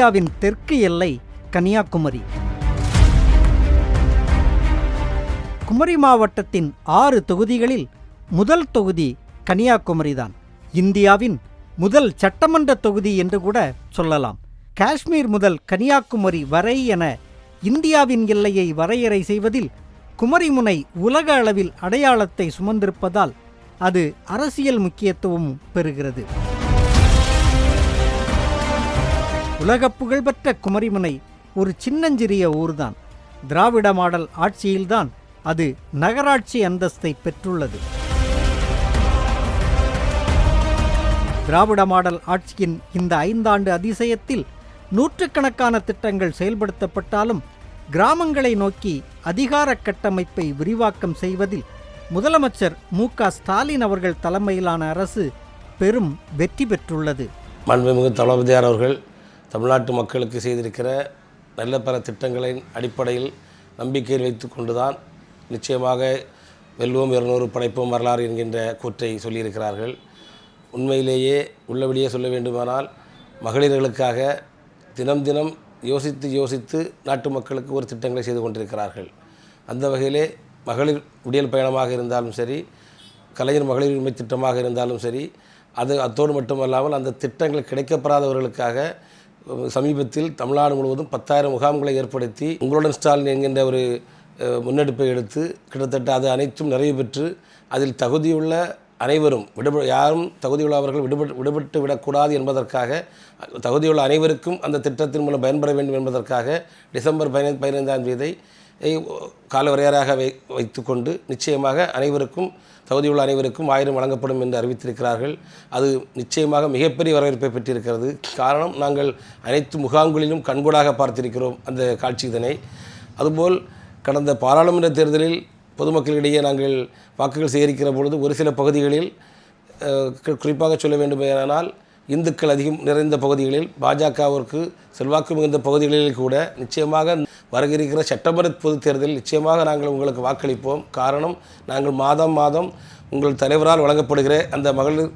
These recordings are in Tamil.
இந்தியாவின் தெற்கு எல்லை கன்னியாகுமரி. குமரி மாவட்டத்தின் ஆறு தொகுதிகளில் முதல் தொகுதி கன்னியாகுமரிதான் இந்தியாவின் முதல் சட்டமன்ற தொகுதி என்று கூட சொல்லலாம். காஷ்மீர் முதல் கன்னியாகுமரி வரை என இந்தியாவின் எல்லையை வரையறை செய்வதில் குமரிமுனை உலக அளவில் அடையாளத்தை சுமந்திருப்பதால் அது அரசியல் முக்கியத்துவம் பெறுகிறது. உலக புகழ்பெற்ற குமரிமுனை ஒரு சின்னஞ்சிறிய ஊர்தான். திராவிட மாடல் ஆட்சியில்தான் அது நகராட்சி அந்தஸ்தை பெற்றுள்ளது. திராவிட மாடல் ஆட்சியின் இந்த ஐந்தாண்டு அதிசயத்தில் நூற்றுக்கணக்கான திட்டங்கள் செயல்படுத்தப்பட்டாலும் கிராமங்களை நோக்கி அதிகார கட்டமைப்பை விரிவாக்கம் செய்வதில் முதலமைச்சர் மு க ஸ்டாலின் அவர்கள் தலைமையிலான அரசு பெரும் வெற்றி பெற்றுள்ளது. மாண்புமிகு தளபதியார் அவர்கள் தமிழ்நாட்டு மக்களுக்கு செய்திருக்கிற நல்ல பல திட்டங்களின் அடிப்படையில் நம்பிக்கையில் வைத்து கொண்டுதான் நிச்சயமாக வெல்வோம் இருநூறு படைப்போம் வரலாறு என்கின்ற கூற்றை சொல்லியிருக்கிறார்கள். உண்மையிலேயே உள்ளபடியே சொல்ல வேண்டுமானால் மகளிர்களுக்காக தினம் தினம் யோசித்து யோசித்து நாட்டு மக்களுக்கு ஒரு திட்டங்களை செய்து கொண்டிருக்கிறார்கள். அந்த வகையிலே மகளிர் விடியல் பயணமாக இருந்தாலும் சரி கலைஞர் மகளிர் உரிமை திட்டமாக இருந்தாலும் சரி அது அத்தோடு மட்டுமல்லாமல் அந்த திட்டங்கள் கிடைக்கப்படாதவர்களுக்காக சமீபத்தில் தமிழ்நாடு முழுவதும் பத்தாயிரம் முகாம்களை ஏற்படுத்தி உங்களுடன் ஸ்டாலின் என்கின்ற ஒரு முன்னெடுப்பை எடுத்து கிட்டத்தட்ட அது அனைத்தும் நிறைவு பெற்று அதில் தகுதியுள்ள அனைவரும் விடுபட யாரும் தகுதியுள்ளவர்கள் விடுபட்டு விடுபட்டு விடக்கூடாது என்பதற்காக தகுதியுள்ள அனைவருக்கும் அந்த திட்டத்தின் மூலம் பயன்பெற வேண்டும் என்பதற்காக டிசம்பர் பதினைந்து பதினைந்தாம் தேதி காலவரையறையாக வை வைத்துக்கொண்டு நிச்சயமாக அனைவருக்கும் தகுதியுள்ள அனைவருக்கும் ஆயிரம் வழங்கப்படும் என்று அறிவித்திருக்கிறார்கள். அது நிச்சயமாக மிகப்பெரிய வரவேற்பை பெற்றிருக்கிறது. காரணம் நாங்கள் அனைத்து முகாம்களிலும் கண்கூடாக பார்த்திருக்கிறோம் அந்த காட்சி இதனை அதுபோல் கடந்த பாராளுமன்ற தேர்தலில் பொதுமக்களிடையே நாங்கள் வாக்குகள் சேகரிக்கிற பொழுது ஒரு சில பகுதிகளில் குறிப்பாக சொல்ல வேண்டுமேனால் இந்துக்கள் அதிகம் நிறைந்த பகுதிகளில் பாஜகவிற்கு செல்வாக்கு மிகுந்த பகுதிகளில் கூட நிச்சயமாக வருகிற செப்டம்பர் பொதுத் தேர்தலில் நிச்சயமாக நாங்கள் உங்களுக்கு வாக்களிப்போம். காரணம் நாங்கள் மாதம் மாதம் உங்கள் தலைவரால் வழங்கப்படுகிற அந்த மகளிர்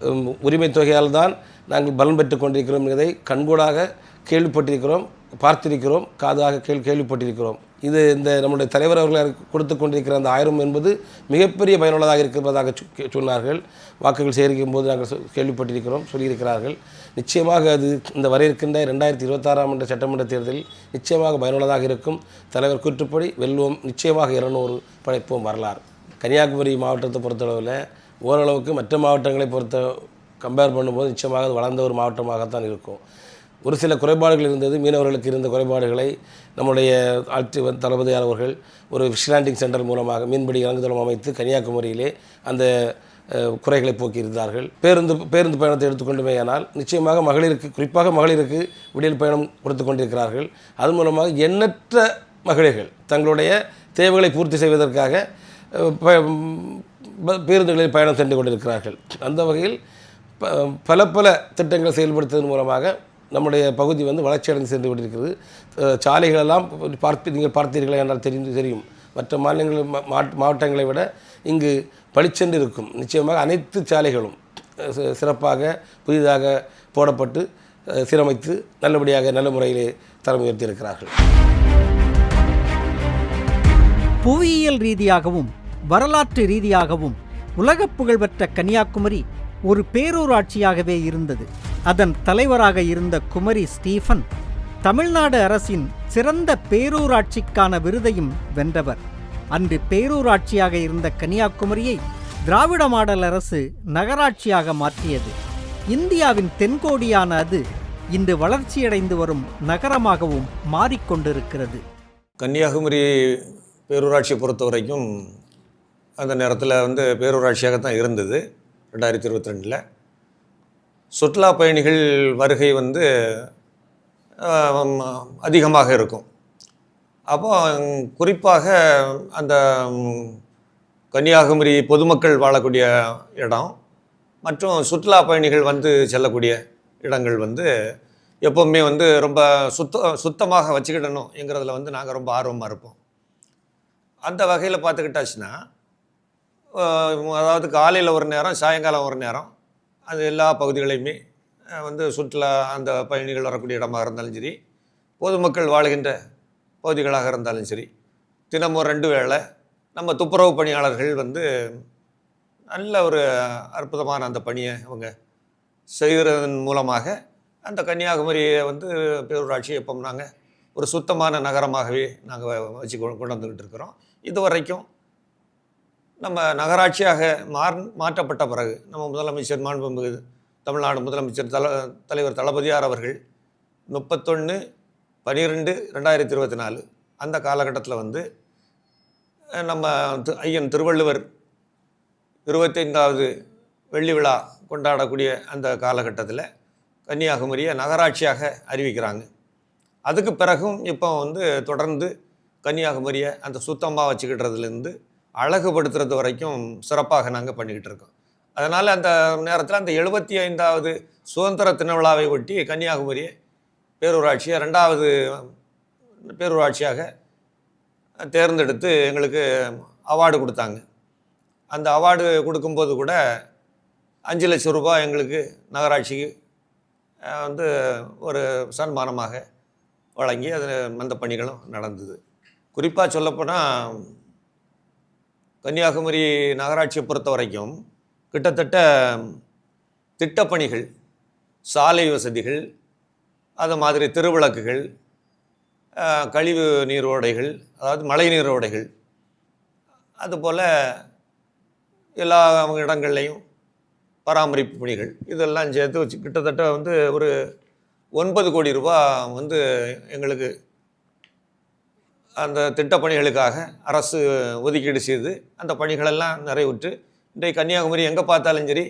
உரிமை உரிமைத் தொகையால் தான் நாங்கள் பலன் பெற்று கொண்டிருக்கிறோம் என்பதை கண்கூடாக கேள்விப்பட்டிருக்கிறோம் பார்த்திருக்கிறோம். காதாக கேள்வி கேள்விப்பட்டிருக்கிறோம். இது இந்த நம்முடைய தலைவர் அவர்கள் கொடுத்து கொண்டிருக்கிற அந்த ஆயிரம் என்பது மிகப்பெரிய பயனுள்ளதாக இருக்கிறதாக சொன்னார்கள். வாக்குகள் சேகரிக்கும் போது நாங்கள் கேள்விப்பட்டிருக்கிறோம் சொல்லியிருக்கிறார்கள். நிச்சயமாக அது இந்த வர இருக்கின்ற ரெண்டாயிரத்தி இருபத்தாறாம் ஆண்டு சட்டமன்ற தேர்தலில் நிச்சயமாக பயனுள்ளதாக இருக்கும். தலைவர் கூற்றுப்படி வெல்வோம். நிச்சயமாக இருநூறு படைப்போம் வரலாறு. கன்னியாகுமரி மாவட்டத்தை பொறுத்தளவில் ஓரளவுக்கு மற்ற மாவட்டங்களை பொறுத்த கம்பேர் பண்ணும்போது நிச்சயமாக அது வளர்ந்த ஒரு மாவட்டமாகத்தான் இருக்கும். ஒரு சில குறைபாடுகள் இருந்தது. மீனவர்களுக்கு இருந்த குறைபாடுகளை நம்முடைய ஆட்சி வ- தளபதியார் அவர்கள் ஒரு ஃபிஷ்லாண்டிங் சென்டர் மூலமாக மீன்பிடி இறங்குதளம் அமைத்து கன்னியாகுமரியிலே அந்த குறைகளை போக்கியிருந்தார்கள். பேருந்து பேருந்து பயணத்தை எடுத்துக்கொண்டுமேயானால் நிச்சயமாக மகளிருக்கு குறிப்பாக மகளிருக்கு விடியல் பயணம் கொடுத்து கொண்டிருக்கிறார்கள். அது மூலமாக எண்ணற்ற மகளிர்கள் தங்களுடைய தேவைகளை பூர்த்தி செய்வதற்காக ப- ப- பேருந்துகளில் பயணம் சென்று கொண்டிருக்கிறார்கள். அந்த வகையில் ப- பல பல திட்டங்கள் செயல்படுத்துவதன் மூலமாக நம்முடைய பகுதி வந்து வளர்ச்சியடைந்து சென்று கொண்டிருக்கிறது. சாலைகளெல்லாம் பார்த்து நீங்கள் பார்த்தீர்களா என்றால் தெரிந்து தெரியும். மற்ற மாநிலங்கள் மா- மாவட்டங்களை விட இங்கு பளிச்சென்று இருக்கும். நிச்சயமாக அனைத்து சாலைகளும் சிறப்பாக புதிதாக போடப்பட்டு சீரமைத்து நல்லபடியாக நல்ல முறையிலே தரம் உயர்த்தியிருக்கிறார்கள். புவியியல் ரீதியாகவும் வரலாற்று ரீதியாகவும் உலகப் புகழ்பெற்ற கன்னியாகுமரி ஒரு பேரூராட்சியாகவே இருந்தது. அதன் தலைவராக இருந்த குமரி ஸ்டீஃபன் தமிழ்நாடு அரசின் சிறந்த பேரூராட்சிக்கான விருதையும் வென்றவர். அன்று பேரூராட்சியாக இருந்த கன்னியாகுமரியை திராவிட மாடல் அரசு நகராட்சியாக மாற்றியது. இந்தியாவின் தென்கோடியான அது இன்று வளர்ச்சியடைந்து வரும் நகரமாகவும் மாறிக்கொண்டிருக்கிறது. கன்னியாகுமரி பேரூராட்சியை பொறுத்த வரைக்கும் அந்த நேரத்தில் வந்து பேரூராட்சியாக தான் இருந்தது. ரெண்டாயிரத்தி இருபத்தி ரெண்டில். சுற்றுலா பயணிகள் வருகை வந்து அதிகமாக இருக்கும். அப்போ குறிப்பாக அந்த கன்னியாகுமரி பொதுமக்கள் வாழக்கூடிய இடம் மற்றும் சுற்றுலா பயணிகள் வந்து செல்லக்கூடிய இடங்கள் வந்து எப்போவுமே வந்து ரொம்ப சுத்த சுத்தமாக வச்சுக்கிடணுங்கிறதுல வந்து நாங்கள் ரொம்ப ஆர்வமாக இருப்போம். அந்த வகையில் பார்த்துக்கிட்டாச்சுன்னா அதாவது காலையில் ஒரு நேரம் சாயங்காலம் ஒரு நேரம். அது எல்லா பகுதிகளையுமே வந்து சுற்றுலா அந்த பயணிகள் வரக்கூடிய இடமாக இருந்தாலும் சரி பொதுமக்கள் வாழ்கின்ற பகுதிகளாக இருந்தாலும் சரி தினமும் ரெண்டு வேளை நம்ம துப்புரவு பணியாளர்கள் வந்து நல்ல ஒரு அற்புதமான அந்த பணியை அவங்க செய்கிறதன் மூலமாக அந்த கன்னியாகுமரியை வந்து பேரூராட்சி எப்போ நாங்கள் ஒரு சுத்தமான நகரமாகவே நாங்கள் வச்சு கொண்டு கொண்டு வந்துக்கிட்டு இருக்கிறோம். இது வரைக்கும் நம்ம நகராட்சியாக மாற் மாற்றப்பட்ட பிறகு நம்ம முதலமைச்சர் மாண்புமிகு தமிழ்நாடு முதலமைச்சர் தல தலைவர் தளபதியார் அவர்கள் முப்பத்தொன்று பன்னிரெண்டு ரெண்டாயிரத்தி இருபத்தி நாலு அந்த காலகட்டத்தில் வந்து நம்ம தி- ஐயன் திருவள்ளுவர் இருபத்தைந்தாவது வெள்ளி விழா கொண்டாடக்கூடிய அந்த காலகட்டத்தில் கன்னியாகுமரியை நகராட்சியாக அறிவிக்கிறாங்க. அதுக்கு பிறகும் இப்போ வந்து தொடர்ந்து கன்னியாகுமரியை அந்த சுத்தமாக வச்சுக்கிட்டதுலேருந்து அழகுபடுத்துறது வரைக்கும் சிறப்பாக நாங்கள் பண்ணிக்கிட்டு இருக்கோம். அதனால் அந்த நேரத்தில் அந்த எழுபத்தி ஐந்தாவது சுதந்திர திருவிழாவை ஒட்டி கன்னியாகுமரியை பேரூராட்சியை ரெண்டாவது பேரூராட்சியாக தேர்ந்தெடுத்து எங்களுக்கு அவார்டு கொடுத்தாங்க. அந்த அவார்டு கொடுக்கும்போது கூட அஞ்சு லட்சம் ரூபாய் எங்களுக்கு நகராட்சிக்கு வந்து ஒரு சன்மானமாக வழங்கி அது அந்த பணிகளும் நடந்தது குறிப்பாக சொல்லப்போனால் கன்னியாகுமரி நகராட்சியை பொறுத்த வரைக்கும் கிட்டத்தட்ட திட்டப்பணிகள் சாலை வசதிகள் அது மாதிரி திருவிளக்குகள் கழிவு கழிவு நீரோடைகள் அதாவது மழை நீரோடைகள் அதுபோல் எல்லா இடங்கள்லையும் பராமரிப்பு பணிகள் இதெல்லாம் சேர்த்து வச்சு கிட்டத்தட்ட வந்து ஒரு ஒன்பது கோடி ரூபா வந்து எங்களுக்கு அந்த திட்டப்பணிகளுக்காக அரசு ஒதுக்கீடு செய்து அந்த பணிகளெல்லாம் நிறைவுற்று. இன்றைக்கு கன்னியாகுமரி எங்கே பார்த்தாலும் சரி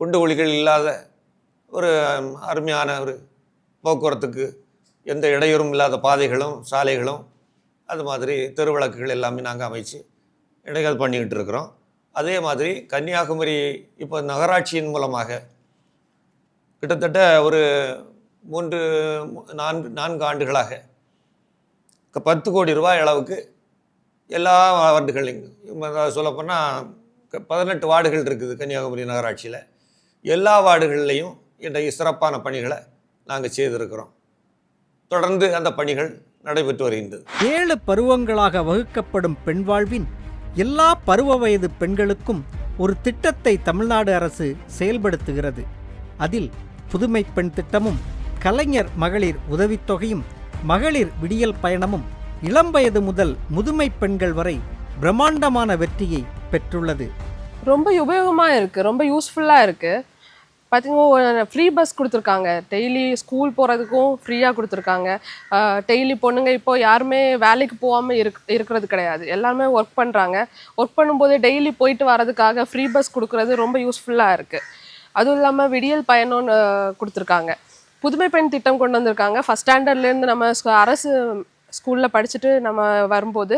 குண்டு குழிகள் இல்லாத ஒரு அருமையான ஒரு போக்குவரத்துக்கு எந்த இடையூறும் இல்லாத பாதைகளும் சாலைகளும் அது மாதிரி தெருவிளக்குகள் எல்லாமே நாங்கள் அமைச்சு இடைகள் பண்ணிக்கிட்டு இருக்கிறோம். அதே மாதிரி கன்னியாகுமரி இப்போ நகராட்சியின் மூலமாக கிட்டத்தட்ட ஒரு மூன்று நான்கு நான்கு ஆண்டுகளாக பத்து கோடி ரூபாய் அளவுக்கு எல்லா வார்டுகளையும் சொல்லப்போனால் பதினெட்டு வார்டுகள் இருக்குது கன்னியாகுமரி நகராட்சியில். எல்லா வார்டுகள்லையும் இன்றைக்கு சிறப்பான பணிகளை நாங்கள் செய்திருக்கிறோம். தொடர்ந்து அந்த பணிகள் நடைபெற்று வருகின்றது. ஏழு பருவங்களாக வகுக்கப்படும் பெண் வாழ்வின் எல்லா பருவ வயது பெண்களுக்கும் ஒரு திட்டத்தை தமிழ்நாடு அரசு செயல்படுத்துகிறது. அதில் புதுமை பெண் திட்டமும் கலைஞர் மகளிர் உதவித்தொகையும் மகளிர் விடியல் பயணமும் இளம் வயது முதல் முதுமை பெண்கள் வரை பிரம்மாண்டமான வெற்றியை பெற்றுள்ளது. ரொம்ப உபயோகமாக இருக்குது ரொம்ப யூஸ்ஃபுல்லாக இருக்குது பார்த்தீங்கன்னா ஃப்ரீ பஸ் கொடுத்துருக்காங்க. டெய்லி ஸ்கூல் போகிறதுக்கும் ஃப்ரீயாக கொடுத்துருக்காங்க. டெய்லி பொண்ணுங்க இப்போ யாருமே வேலைக்கு போகாமல் இருக் இருக்கிறது கிடையாது. எல்லாருமே ஒர்க் பண்ணுறாங்க ஒர்க் பண்ணும்போது டெய்லி போயிட்டு வரதுக்காக ஃப்ரீ பஸ் கொடுக்குறது ரொம்ப யூஸ்ஃபுல்லாக இருக்குது அதுவும் இல்லாமல் விடியல் பயணம்னு கொடுத்துருக்காங்க. புதுமை பெண் திட்டம் கொண்டு வந்திருக்காங்க. ஃபஸ்ட் ஸ்டாண்டர்ட்லேருந்து நம்ம அரசு ஸ்கூலில் படிச்சுட்டு நம்ம வரும்போது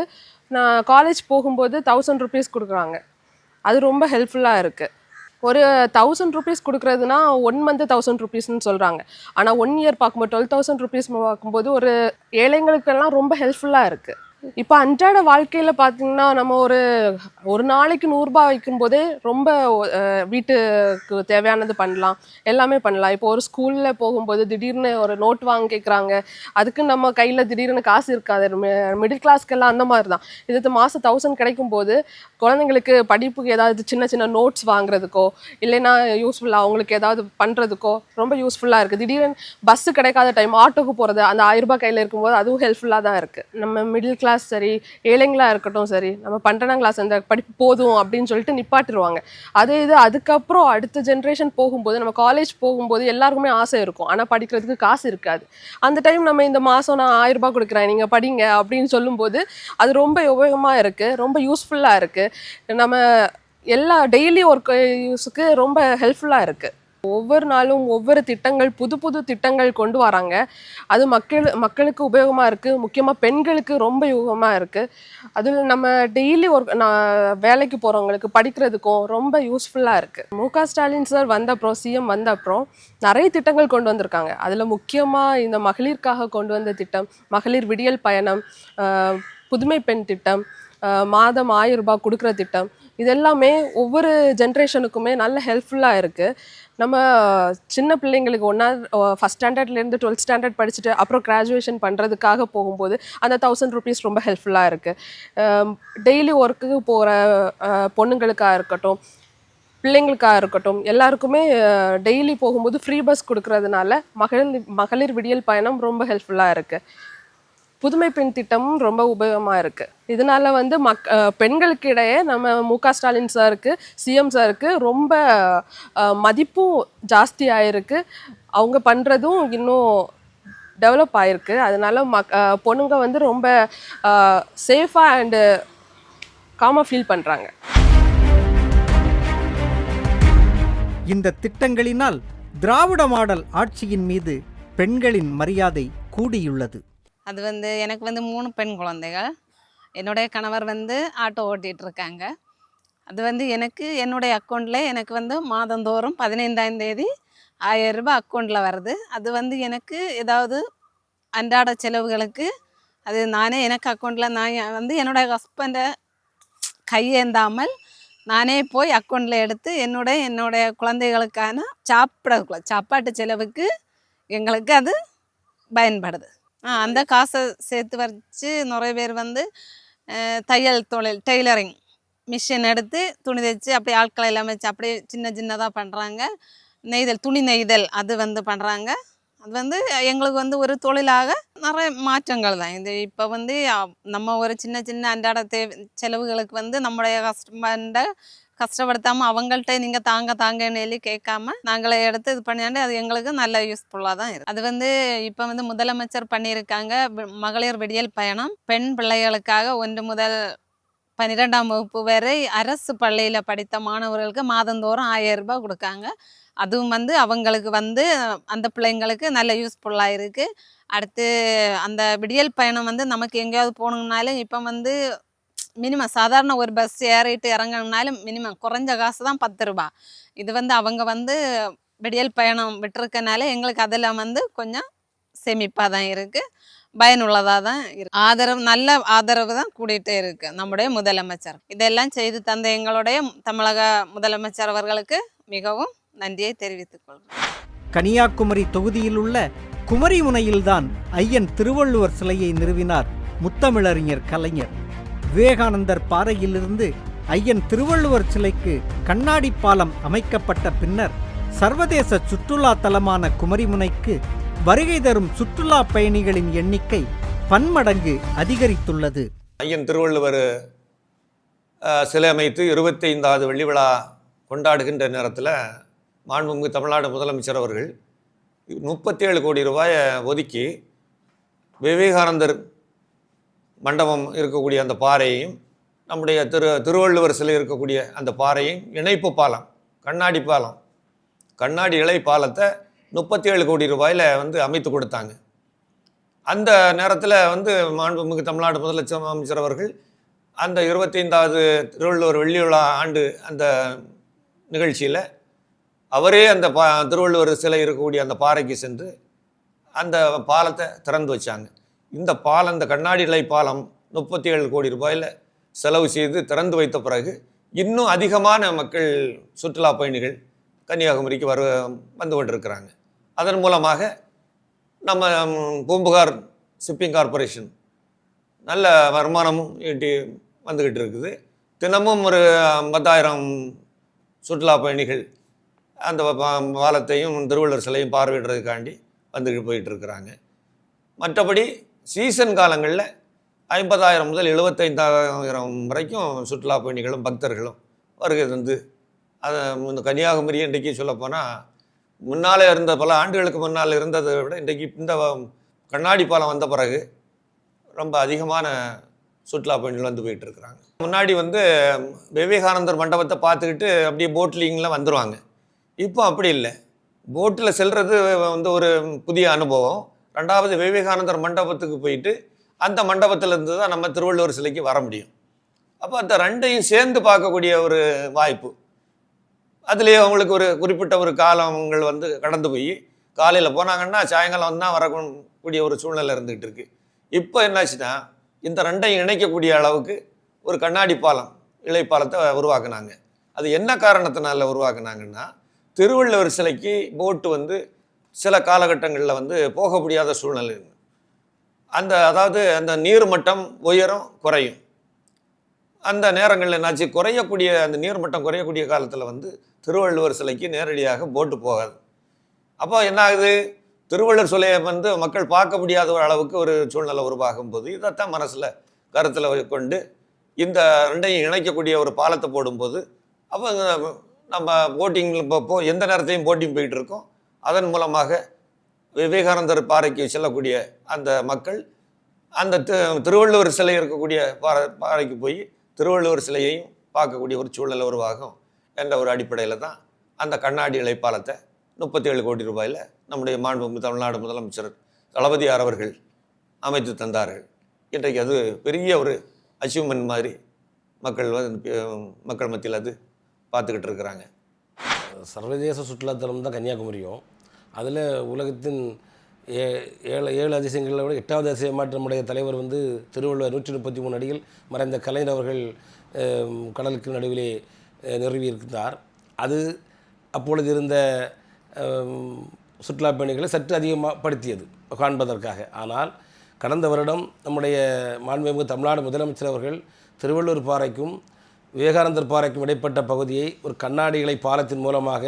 நான் காலேஜ் போகும்போது தௌசண்ட் ருபீஸ் கொடுக்குறாங்க. அது ரொம்ப ஹெல்ப்ஃபுல்லாக இருக்குது ஒரு தௌசண்ட் ருபீஸ் கொடுக்குறதுனா ஒன் மந்த்து தௌசண்ட் ருபீஸ்னு சொல்கிறாங்க ஆனால் ஒன் இயர் பார்க்கும்போது டுவெல் தௌசண்ட் ருபீஸ் பார்க்கும்போது ஒரு ஏழைங்களுக்கெல்லாம் ரொம்ப ஹெல்ப்ஃபுல்லாக இருக்குது இப்போ அன்றாட வாழ்க்கையில் பார்த்தீங்கன்னா நம்ம ஒரு ஒரு நாளைக்கு நூறுரூபா வைக்கும்போதே ரொம்ப வீட்டுக்கு தேவையானது பண்ணலாம். எல்லாமே பண்ணலாம். இப்போ ஒரு ஸ்கூலில் போகும்போது திடீர்னு ஒரு நோட் வாங்க கேட்குறாங்க அதுக்கு நம்ம கையில் திடீர்னு காசு இருக்காது. மிடில் கிளாஸ்க்கெல்லாம் அந்த மாதிரி தான் இது மாதம் தௌசண்ட் கிடைக்கும் போது குழந்தைங்களுக்கு படிப்புக்கு ஏதாவது சின்ன சின்ன நோட்ஸ் வாங்குறதுக்கோ இல்லைன்னா யூஸ்ஃபுல்லாக அவங்களுக்கு ஏதாவது பண்ணுறதுக்கோ ரொம்ப யூஸ்ஃபுல்லாக இருக்குது திடீர்னு பஸ்ஸு கிடைக்காத டைம் ஆட்டோக்கு போகிறது அந்த ஆயிரம் ரூபாய் கையில் இருக்கும்போது அதுவும் ஹெல்ப்ஃபுல்லாக தான் இருக்குது நம்ம மிடில் கிளாஸ் சரி ஏழைங்களா இருக்கட்டும் சரி நம்ம பன்னெண்டாம் கிளாஸ் அந்த படிப்பு போதும் அப்படின்னு சொல்லிட்டு நிப்பாட்டிடுவாங்க அதே இது அதுக்கப்புறம் அடுத்த ஜென்ரேஷன் போகும்போது நம்ம காலேஜ் போகும்போது எல்லாருக்குமே ஆசை இருக்கும். ஆனால் படிக்கிறதுக்கு காசு இருக்காது. அந்த டைம் நம்ம இந்த மாதம் நான் ஆயிரம் ரூபாய் கொடுக்குறேன் நீங்கள் படிங்க அப்படின்னு சொல்லும்போது அது ரொம்ப உபயோகமாக இருக்குது ரொம்ப யூஸ்ஃபுல்லாக இருக்குது நம்ம எல்லா டெய்லி ஒர்க் யூஸுக்கு ரொம்ப ஹெல்ப்ஃபுல்லாக இருக்குது ஒவ்வொரு நாளும் ஒவ்வொரு திட்டங்கள் புது புது திட்டங்கள் கொண்டு வராங்க. அது மக்கள் மக்களுக்கு உபயோகமாக இருக்குது முக்கியமாக பெண்களுக்கு ரொம்ப யூகமாக இருக்குது அதில் நம்ம டெய்லி ஒர்க் நான் வேலைக்கு போகிறவங்களுக்கு படிக்கிறதுக்கும் ரொம்ப யூஸ்ஃபுல்லாக இருக்குது மு க ஸ்டாலின் சார் வந்த அப்புறம் சிஎம் வந்த அப்புறம் நிறைய திட்டங்கள் கொண்டு வந்திருக்காங்க. அதில் முக்கியமாக இந்த மகளிருக்காக கொண்டு வந்த திட்டம் மகளிர் விடியல் பயணம் புதுமை பெண் திட்டம் மாதம் ஆயிரம் ரூபாய் கொடுக்குற திட்டம் இது எல்லாமே ஒவ்வொரு ஜென்ரேஷனுக்குமே நல்ல ஹெல்ப்ஃபுல்லாக இருக்குது நம்ம சின்ன பிள்ளைங்களுக்கு ஒன்றா ஃபஸ்ட் ஸ்டாண்டர்ட்லேருந்து டுவெல்த் ஸ்டாண்டர்ட் படிச்சுட்டு அப்புறம் கிராஜுவேஷன் பண்ணுறதுக்காக போகும்போது அந்த தௌசண்ட் ருபீஸ் ரொம்ப ஹெல்ப்ஃபுல்லாக இருக்குது டெய்லி ஒர்க்குக்கு போகிற பொண்ணுங்களுக்காக இருக்கட்டும் பிள்ளைங்களுக்காக இருக்கட்டும் எல்லாருக்குமே டெய்லி போகும்போது ஃப்ரீ பஸ் கொடுக்கறதுனால மகளிர் மகளிர் விடியல் பயணம் ரொம்ப ஹெல்ப்ஃபுல்லாக இருக்குது புதுமை பெண் திட்டமும் ரொம்ப உபயோகமாக இருக்குது இதனால வந்து மக் பெண்களுக்கிடையே பெண்களுக்கு இடையே நம்ம மு க ஸ்டாலின் சாருக்கு சிஎம் சாருக்கு ரொம்ப மதிப்பும் ஜாஸ்தி ஆயிருக்கு. அவங்க பண்ணுறதும் இன்னும் டெவலப் ஆயிருக்கு. அதனால் மக் பொண்ணுங்க வந்து ரொம்ப சேஃபாக அண்டு காமாக ஃபீல் பண்ணுறாங்க இந்த திட்டங்களினால் திராவிட மாடல் ஆட்சியின் மீது பெண்களின் மரியாதை கூடியுள்ளது. அது வந்து எனக்கு வந்து மூணு பெண் குழந்தைகள். என்னுடைய கணவர் வந்து ஆட்டோ ஓட்டிகிட்டு இருக்காங்க அது வந்து எனக்கு என்னுடைய அக்கௌண்ட்டில் எனக்கு வந்து மாதந்தோறும் பதினைந்தாம் தேதி ஆயிரம் ரூபாய் அக்கௌண்ட்டில் வருது. அது வந்து எனக்கு ஏதாவது அன்றாட செலவுகளுக்கு அது நானே எனக்கு அக்கௌண்ட்டில் நான் வந்து என்னுடைய ஹஸ்பண்டை கையேந்தாமல் நானே போய் அக்கௌண்ட்டில் எடுத்து என்னுடைய என்னுடைய குழந்தைகளுக்கான சாப்பிட சாப்பாட்டு செலவுக்கு எங்களுக்கு அது பயன்படுது. அந்த காசை சேர்த்து வச்சு நிறைய பேர் வந்து தையல் தொழில் டெய்லரிங் மிஷின் எடுத்து துணி தைச்சு அப்படியே ஆட்களை எல்லாம் வச்சு அப்படியே சின்ன சின்னதாக பண்ணுறாங்க நெய்தல் துணி நெய்தல் அது வந்து பண்ணுறாங்க அது வந்து எங்களுக்கு வந்து ஒரு தொழிலாக நிறைய மாற்றங்கள் தான். இது இப்போ வந்து நம்ம ஒரு சின்ன சின்ன அன்றாட தே செலவுகளுக்கு வந்து நம்முடைய கஸ்டமர்கிட்ட கஷ்டப்படுத்தாமல் அவங்கள்ட்ட நீங்கள் தாங்க தாங்கன்னு சொல்லி கேட்காம நாங்களே எடுத்து இது பண்ணியாண்டு அது எங்களுக்கு நல்ல யூஸ்ஃபுல்லாக தான் இருக்குது அது வந்து இப்போ வந்து முதலமைச்சர் பண்ணியிருக்காங்க மகளிர் விடியல் பயணம். பெண் பிள்ளைகளுக்காக ஒன்று முதல் பன்னிரெண்டாம் வகுப்பு வரை அரசு பள்ளியில் படித்த மாணவர்களுக்கு மாதந்தோறும் ஆயிரம் ரூபாய் கொடுக்காங்க. அதுவும் வந்து அவங்களுக்கு வந்து அந்த பிள்ளைங்களுக்கு நல்ல யூஸ்ஃபுல்லாக இருக்குது அடுத்து அந்த விடியல் பயணம் வந்து நமக்கு எங்கேயாவது போகணுன்னாலும் இப்போ வந்து மினிமம் சாதாரண ஒரு பஸ் ஏறிட்டு இறங்கணும்னாலும் மினிமம் குறைஞ்ச காசு தான் பத்து ரூபா. இது வந்து அவங்க வந்து விடியல் பயணம் விட்டுருக்கனால எங்களுக்கு அதில் வந்து கொஞ்சம் சேமிப்பாக தான் இருக்குது பயனுள்ளதாக தான் இருக்கு. ஆதரவு நல்ல ஆதரவு தான் கூடிட்டே இருக்கு நம்முடைய முதலமைச்சர். இதெல்லாம் செய்து தந்த எங்களுடைய தமிழக முதலமைச்சர் அவர்களுக்கு மிகவும் நன்றியை தெரிவித்துக் கொள்கிறேன். கன்னியாகுமரி தொகுதியில் உள்ள குமரிமுனையில்தான் ஐயன் திருவள்ளுவர் சிலையை நிறுவினார் முத்தமிழறிஞர் கலைஞர். விவேகானந்தர் பாறையிலிருந்து ஐயன் திருவள்ளுவர் சிலைக்கு கண்ணாடி பாலம் அமைக்கப்பட்ட பின்னர் சர்வதேச சுற்றுலா தலமான குமரிமுனைக்கு வருகை தரும் சுற்றுலா பயணிகளின் எண்ணிக்கை பன்மடங்கு அதிகரித்துள்ளது. ஐயன் திருவள்ளுவர் சிலை அமைத்து இருபத்தைந்தாவது வெள்ளி விழா கொண்டாடுகின்ற நேரத்தில் மாண்புமிகு தமிழ்நாடு முதலமைச்சர் அவர்கள் முப்பத்தேழு கோடி ரூபாயை ஒதுக்கி விவேகானந்தர் மண்டபம் இருக்கக்கூடிய அந்த பாறையையும் நம்முடைய திரு திருவள்ளுவர் சிலை இருக்கக்கூடிய அந்த பாறையும் இணைப்பு பாலம் கண்ணாடி பாலம். கண்ணாடி இலை பாலத்தை முப்பத்தி ஏழு கோடி ரூபாயில் வந்து அமைத்து கொடுத்தாங்க. அந்த நேரத்தில் வந்து மாண்புமிகு தமிழ்நாடு முதலமைச்சர் அமைச்சர் அவர்கள் அந்த இருபத்தைந்தாவது திருவள்ளுவர் வெள்ளி விழா ஆண்டு அந்த நிகழ்ச்சியில் அவரே அந்த பா திருவள்ளுவர் சிலை இருக்கக்கூடிய அந்த பாறைக்கு சென்று அந்த பாலத்தை திறந்து வச்சாங்க. இந்த பாலம் இந்த கண்ணாடி இலை பாலம் முப்பத்தி ஏழு கோடி ரூபாயில் செலவு செய்து திறந்து வைத்த பிறகு இன்னும் அதிகமான மக்கள் சுற்றுலா பயணிகள் கன்னியாகுமரிக்கு வரு வந்து கொண்டிருக்கிறாங்க. அதன் மூலமாக நம்ம பூம்புகார் ஷிப்பிங் கார்ப்பரேஷன் நல்ல வருமானமும் ஈட்டி வந்துக்கிட்டு இருக்குது. தினமும் ஒரு ஐம்பதாயிரம் சுற்றுலா பயணிகள் அந்த பாலத்தையும் திருவள்ளுவர் சிலையும் பார்வையிடுறதுக்காண்டி வந்துக்கிட்டு போயிட்டு இருக்கிறாங்க. மற்றபடி சீசன் காலங்களில் ஐம்பதாயிரம் முதல் எழுபத்தைந்தாயிரம் வரைக்கும் சுற்றுலா பயணிகளும் பக்தர்களும் வருகை தந்து அதை இந்த கன்னியாகுமரி இன்றைக்கு சொல்லப்போனால் முன்னால் இருந்த பல ஆண்டுகளுக்கு முன்னால் இருந்ததை விட இன்றைக்கு இந்த கண்ணாடி பாலம் வந்த பிறகு ரொம்ப அதிகமான சுற்றுலா பயணிகள் வந்து போயிட்டு இருக்கிறாங்க. முன்னாடி வந்து விவேகானந்தர் மண்டபத்தை பார்த்துக்கிட்டு அப்படியே போட்லிங்கெலாம் வந்துடுவாங்க இப்போ அப்படி இல்லை. போட்டில் செல்றது வந்து ஒரு புதிய அனுபவம். ரெண்டாவது விவேகானந்தர் மண்டபத்துக்கு போயிட்டு அந்த மண்டபத்திலேருந்து தான் நம்ம திருவள்ளுவர் சிலைக்கு வர முடியும். அப்போ அந்த ரெண்டையும் சேர்ந்து பார்க்கக்கூடிய ஒரு வாய்ப்பு. அதுலேயே அவங்களுக்கு ஒரு குறிப்பிட்ட ஒரு காலங்கள் வந்து கடந்து போய் காலையில் போனாங்கன்னா சாயங்காலம் தான் வரக்கூடிய ஒரு சூழ்நிலை இருந்துகிட்டு இருக்கு. இப்போ என்னாச்சுன்னா இந்த ரெண்டையும் இணைக்கக்கூடிய அளவுக்கு ஒரு கண்ணாடி பாலம் இலைப்பாலத்தை உருவாக்குனாங்க. அது என்ன காரணத்தினால உருவாக்குனாங்கன்னா திருவள்ளுவர் சிலைக்கு போட்டு வந்து சில காலகட்டங்களில் வந்து போக முடியாத சூழ்நிலை. அந்த அதாவது அந்த நீர்மட்டம் உயரம் குறையும். அந்த நேரங்களில் என்னாச்சு? குறையக்கூடிய அந்த நீர்மட்டம் குறையக்கூடிய காலத்தில் வந்து திருவள்ளுவர் சிலைக்கு நேரடியாக போட்டு போகாது. அப்போ என்ன ஆகுது திருவள்ளுவர் சிலையை வந்து மக்கள் பார்க்க முடியாத ஒரு அளவுக்கு ஒரு சூழ்நிலை உருவாகும் போது இதைத்தான் மனசில் கருத்தில் கொண்டு இந்த ரெண்டையும் இணைக்கக்கூடிய ஒரு பாலத்தை போடும்போது அப்போ நம்ம போட்டிங் இப்போ எந்த நேரத்தையும் போட்டிங் போயிட்டு இருக்கோம். அதன் மூலமாக விவேகானந்தர் பாறைக்கு செல்லக்கூடிய அந்த மக்கள் அந்த திருவள்ளுவர் சிலை இருக்கக்கூடிய பாறை பாறைக்கு போய் திருவள்ளுவர் சிலையையும் பார்க்கக்கூடிய ஒரு சூழல் உருவாகும் என்ற ஒரு அடிப்படையில் தான் அந்த கண்ணாடி இழைப்பாலத்தை முப்பத்தி ஏழு கோடி ரூபாயில் நம்முடைய மாண்பு தமிழ்நாடு முதலமைச்சர் தளபதியார் அவர்கள் அமைத்து தந்தார்கள். இன்றைக்கு அது பெரிய ஒரு அச்சீவ்மெண்ட் மாதிரி மக்கள் வந்து மக்கள் மத்தியில் அது பார்த்துக்கிட்டு இருக்கிறாங்க. சர்வதேச சுற்றுலாத்தலம் தான் கன்னியாகுமரியும். அதில் உலகத்தின் ஏ ஏழு ஏழு அதிசயங்களில் விட எட்டாவது அதிசயமாற்ற நம்முடைய தலைவர் வந்து திருவள்ளுவர் நூற்றி முப்பத்தி மூணு அடியில் மறைந்த கலைஞர் அவர்கள் கடலுக்கு நடுவிலே நிறுவியிருந்தார் அது அப்பொழுது இருந்த சுற்றுலா பயணிகளை சற்று அதிகமாக படுத்தியது காண்பதற்காக. ஆனால் கடந்த வருடம் நம்முடைய மாண்புமிகு தமிழ்நாடு முதலமைச்சர் அவர்கள் திருவள்ளூர் பாறைக்கும் விவேகானந்தர் பாறைக்கும் இடைப்பட்ட பகுதியை ஒரு கண்ணாடிகளை பாலத்தின் மூலமாக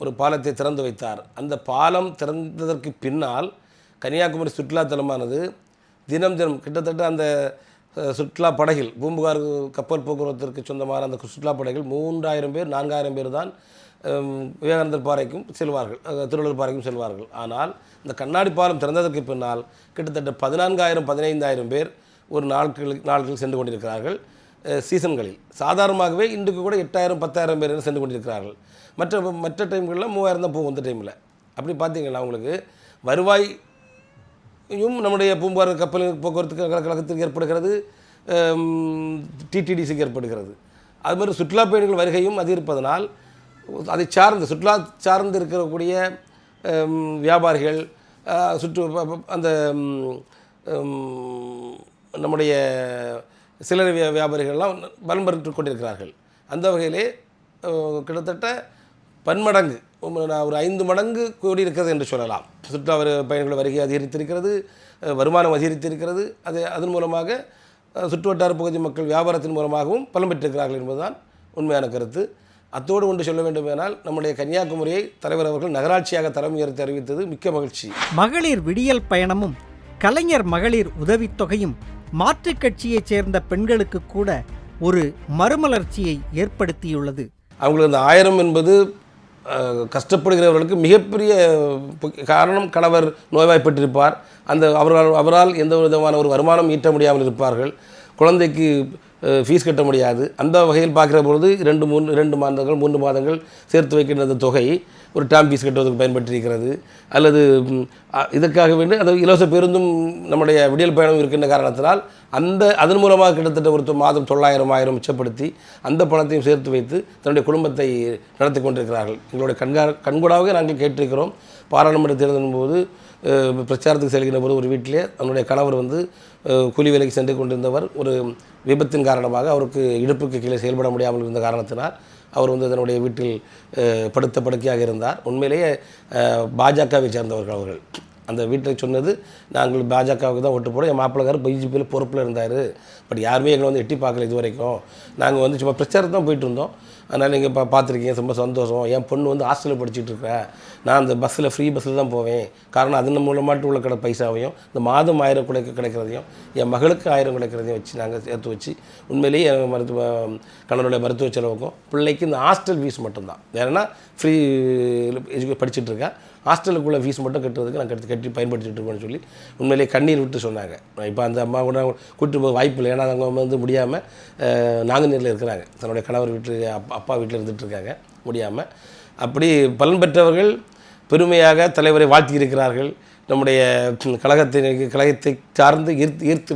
ஒரு பாலத்தை திறந்து வைத்தார். அந்த பாலம் திறந்ததற்கு பின்னால் கன்னியாகுமரி சுற்றுலாத்தலமானது தினம் தினம் கிட்டத்தட்ட அந்த சுற்றுலா படகில் பூம்புகார் கப்பல் போக்குவரத்திற்கு சொந்தமான அந்த சுற்றுலா படகில் மூன்றாயிரம் பேர் நான்காயிரம் பேர் தான் விவேகானந்தர் பாறைக்கும் செல்வார்கள் அஹ், திருவள்ளுவர் பாறைக்கும் செல்வார்கள். ஆனால் இந்த கண்ணாடி பாலம் திறந்ததற்கு பின்னால் கிட்டத்தட்ட பதினான்காயிரம் பதினைந்தாயிரம் பேர் ஒரு நாட்களுக்கு நாட்கள் சென்று கொண்டிருக்கிறார்கள். சீசன்களில். சாதாரணமாகவே இன்றைக்கு கூட எட்டாயிரம் பத்தாயிரம் பேர் சென்று கொண்டிருக்கிறார்கள். மற்ற மற்ற டைம்களில் மூவாயிரம் தான் போகும் இந்த டைமில். அப்படி பார்த்தீங்கன்னா உங்களுக்கு வருவாய் யும் நம்முடைய பூம்பார் கப்பல் போக்குவரத்து கழகத்திற்கு ஏற்படுகிறது. டிடிடிசிக்கு ஏற்படுகிறது. அது மாதிரி சுற்றுலா பயணிகள் வருகையும் அதிகரிப்பதனால் அதை சார்ந்து சுற்றுலா சார்ந்து இருக்கக்கூடிய வியாபாரிகள் சுற்று அந்த நம்முடைய சில்லறை வியா வியாபாரிகள்லாம் பலம் பெற்று கொண்டிருக்கிறார்கள். அந்த வகையிலே கிட்டத்தட்ட பன்மடங்கு நான் ஒரு ஐந்து மடங்கு கூடியிருக்கிறது என்று சொல்லலாம். சுற்றுலா பயணிகள் வருகை அதிகரித்திருக்கிறது வருமானம் அதிகரித்திருக்கிறது. அது அதன் மூலமாக சுற்றுவட்டார பகுதி மக்கள் வியாபாரத்தின் மூலமாகவும் பலம் பெற்றிருக்கிறார்கள் என்பதுதான் உண்மையான கருத்து. அத்தோடு ஒன்று சொல்ல வேண்டுமானால் நம்முடைய கன்னியாகுமரியை தலைவர் அவர்கள் நகராட்சியாக தரம் உயர்த்தி அறிவித்தது மிக்க மகிழ்ச்சி. மகளிர் விடியல் பயணமும் கலைஞர் மகளிர் உதவித்தொகையும் மாற்றுக் கட்சியைச் சேர்ந்த பெண்களுக்கு கூட ஒரு மறுமலர்ச்சியை ஏற்படுத்தியுள்ளது. அவங்களுக்கு அந்த ஆயிரம் என்பது கஷ்டப்படுகிறவர்களுக்கு மிகப்பெரிய பு- காரணம் கணவர் நோய்வாய்ப்பட்டிருப்பார். அந்த அவரால் அவரால் எந்த விதமான ஒரு வருமானம் ஈட்ட முடியாமல் இருப்பார்கள். குழந்தைக்கு ஃபீஸ் கட்ட முடியாது. அந்த வகையில் பார்க்குற பொழுது ரெண்டு மூணு ரெண்டு மாதங்கள் மூன்று மாதங்கள் சேர்த்து வைக்கின்ற அந்த தொகை. ஒரு டேம் ஃபீஸ் கட்டுவதற்கு பயன்பட்டிருக்கிறது அல்லது இதற்காக வேண்டி அது இலவச பேருந்தும் நம்முடைய விடியல் பயணம் இருக்கின்ற காரணத்தினால் அந்த அதன் மூலமாக கிட்டத்தட்ட ஒரு மாதம் தொள்ளாயிரம் ஆயிரம் மிச்சப்படுத்தி அந்த பணத்தையும் சேர்த்து வைத்து தன்னுடைய குடும்பத்தை நடத்தி கொண்டிருக்கிறார்கள். எங்களுடைய கண்கா கண்கூடாக நாங்கள் கேட்டிருக்கிறோம். பாராளுமன்ற தேர்தலின் போது பிரச்சாரத்துக்கு செல்கின்ற போது ஒரு வீட்டிலே தன்னுடைய கணவர் வந்து கூலி வேலைக்கு சென்று கொண்டிருந்தவர். ஒரு விபத்தின் காரணமாக அவருக்கு இடுப்புக்கு கீழே செயல்பட முடியாமல் இருந்த காரணத்தினால் அவர் வந்து தன்னுடைய வீட்டில் படுத்த படுக்கையாக இருந்தார். உண்மையிலேயே பாஜகவை சேர்ந்தவர்கள் அவர்கள். அந்த வீட்டை சொன்னது நாங்கள் பாஜகவுக்கு தான் ஓட்டு போடுறோம். என் மாப்பிள்ளைக்காரர் பிஜேபியில் பொறுப்பில் இருந்தார். பட் யாருமே எங்களை வந்து எட்டி பார்க்கல இது வரைக்கும் நாங்கள் வந்து சும்மா பிரச்சாரத்து தான் போயிட்டு இருந்தோம். அதனால் நீங்கள் பா பார்த்துருக்கீங்க ரொம்ப சந்தோஷம். என் பொண்ணு வந்து ஹாஸ்டலில் படிச்சுட்டு இருக்கா. நான் அந்த பஸ்ஸில் ஃப்ரீ பஸ்ஸில் தான் போவேன். காரணம் அதன் மூலமாட்டு உள்ள கிட பைசாவையும் இந்த மாதம் ஆயிரம் கிடைக்க கிடைக்கிறதையும் என் மகளுக்கு ஆயிரம் கிடைக்கிறதையும் வச்சு நாங்கள் சேர்த்து வச்சு உண்மையிலேயே என் மருத்துவ கணவனுடைய மருத்துவ செலவுக்கும் பிள்ளைக்கு இந்த ஹாஸ்டல் ஃபீஸ் மட்டும்தான். வேறுனா ஃப்ரீ எஜுகே படிச்சுட்டு இருக்கேன் ஹாஸ்டலுக்குள்ள ஃபீஸ் மட்டும் கட்டுறதுக்கு நான் கட்டி கட்டி பயன்படுத்திட்டு இருக்கோம்னு சொல்லி உண்மையிலேயே கண்ணீர் விட்டு சொன்னாங்க. இப்போ அந்த அம்மா கூட கூட்டு போக வாய்ப்பு இல்லை. ஏன்னா அவங்க வந்து முடியாமல் நாங்குநீரில் இருக்கிறாங்க. தன்னுடைய கணவர் வீட்டு அப்பா அப்பா வீட்டில் இருந்துகிட்டு இருக்காங்க. முடியாமல் அப்படி பலன் பெற்றவர்கள் பெருமையாக தலைவரை வாழ்த்தி இருக்கிறார்கள். நம்முடைய கழகத்தின் கழகத்தை சார்ந்து ஈர்த்து ஈர்த்து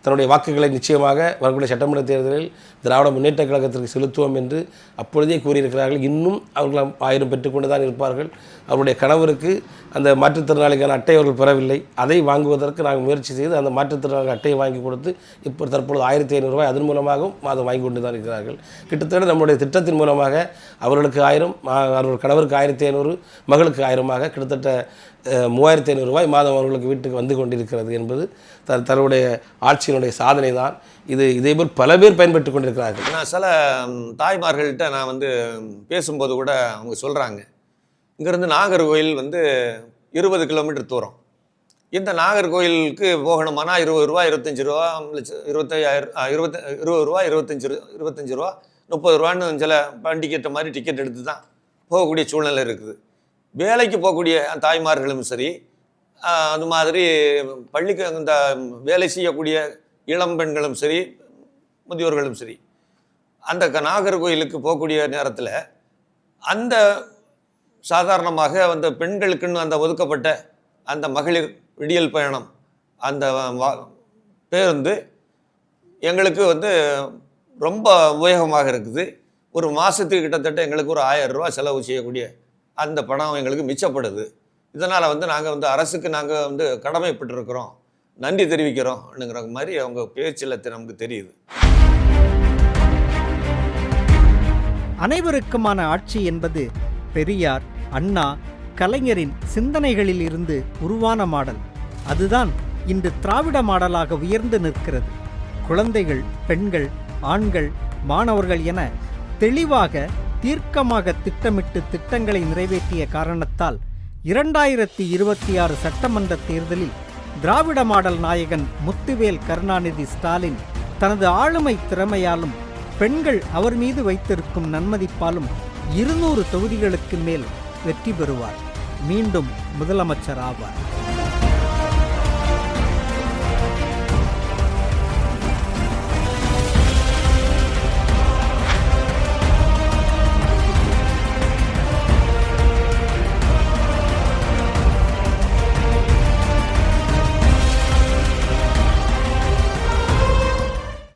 தன்னுடைய வாக்குகளை நிச்சயமாக வரக்கூடிய சட்டமன்ற தேர்தலில் திராவிட முன்னேற்ற கழகத்திற்கு செலுத்துவோம் என்று அப்பொழுதே கூறியிருக்கிறார்கள். இன்னும் அவர்கள் ஆயிரம் பெற்றுக்கொண்டு தான் இருப்பார்கள். அவருடைய கணவருக்கு அந்த மாற்றுத்திறனாளிக்கான அட்டை அவர்கள் பெறவில்லை. அதை வாங்குவதற்கு நாங்கள் முயற்சி செய்து அந்த மாற்றுத்திறனாளி அட்டையை வாங்கி கொடுத்து இப்போ தற்பொழுது ஆயிரத்தி ஐநூறுரூவாய் அதன் மூலமாகவும் மாதம் வாங்கி கொண்டு தான் இருக்கிறார்கள். கிட்டத்தட்ட நம்முடைய திட்டத்தின் மூலமாக அவர்களுக்கு ஆயிரம் மா- அவர்கள் கணவருக்கு ஆயிரத்தி ஐநூறு மகளுக்கு ஆயிரமாக கிட்டத்தட்ட மூவாயிரத்தி ஐநூறுரூவாய் மாதம் அவர்களுக்கு வீட்டுக்கு வந்து கொண்டிருக்கிறது என்பது த தன்னுடைய ஆட்சியினுடைய சாதனை தான் இது இதேபோல் பல பேர் பயன்பெற்று கொண்டிருக்கிறார்கள். நான் சில தாய்மார்கள்கிட்ட தாய்மார்கள்ட்ட நான் வந்து பேசும்போது கூட அவங்க சொல்கிறாங்க இங்கேருந்து நாகர்கோயில் வந்து இருபது கிலோமீட்டர் தூரம். இந்த நாகர்கோயிலுக்கு போகணுமானா இருபது ரூபா இருபத்தஞ்சி ரூபா இருபத்தையாயிரம் இருபத்தி இருபது ரூபா இருபத்தஞ்சி ரூ- இருபத்தஞ்சி ரூபா முப்பது ரூபான்னு சில டிக்கெட்டை மாதிரி டிக்கெட் எடுத்து தான் போகக்கூடிய சூழ்நிலை இருக்குது. வேலைக்கு போகக்கூடிய தாய்மார்களும் சரி அது மாதிரி பள்ளிக்கு இந்த வேலை செய்யக்கூடிய இளம் பெண்களும் சரி முதியோர்களும் சரி அந்த க- நாகர்கோயிலுக்கு போகக்கூடிய நேரத்தில் அந்த சாதாரணமாக அந்த பெண்களுக்குன்னு அந்த ஒதுக்கப்பட்ட அந்த மகளிர் விடியல் பயணம் அந்த வா- பேருந்து எங்களுக்கு வந்து ரொம்ப உபயோகமாக இருக்குது. ஒரு மாதத்துக்கு கிட்டத்தட்ட எங்களுக்கு ஒரு ஆயிரம் ரூபா செலவு செய்யக்கூடிய அந்த பணம் எங்களுக்கு மிச்சப்படுது. இதனால் வந்து நாங்கள் வந்து அரசுக்கு நாங்கள் வந்து கடமைப்பட்டிருக்கிறோம். நன்றி தெரிவிக்கிறோம்னுங்கிற மாதிரி அவங்க பேச்சில் நமக்கு தெரியுது. அனைவருக்குமான ஆட்சி என்பது பெரியார் அண்ணா கலைஞரின் சிந்தனைகளில் இருந்து உருவான மாடல். அதுதான் இன்று திராவிட மாடலாக உயர்ந்து நிற்கிறது. குழந்தைகள் பெண்கள் ஆண்கள் மாணவர்கள் என தெளிவாக தீர்க்கமாக திட்டமிட்டு திட்டங்களை நிறைவேற்றிய காரணத்தால் இரண்டாயிரத்தி இருபத்தி ஆறு சட்டமன்ற தேர்தலில் திராவிட மாடல் நாயகன் முத்துவேல் கருணாநிதி ஸ்டாலின் தனது ஆளுமை திறமையாலும் பெண்கள் அவர் மீது வைத்திருக்கும் நன்மதிப்பாலும் இருநூறு தொகுதிகளுக்கு மேல் வெற்றி பெறுவார். மீண்டும் முதலமைச்சர் ஆவார்.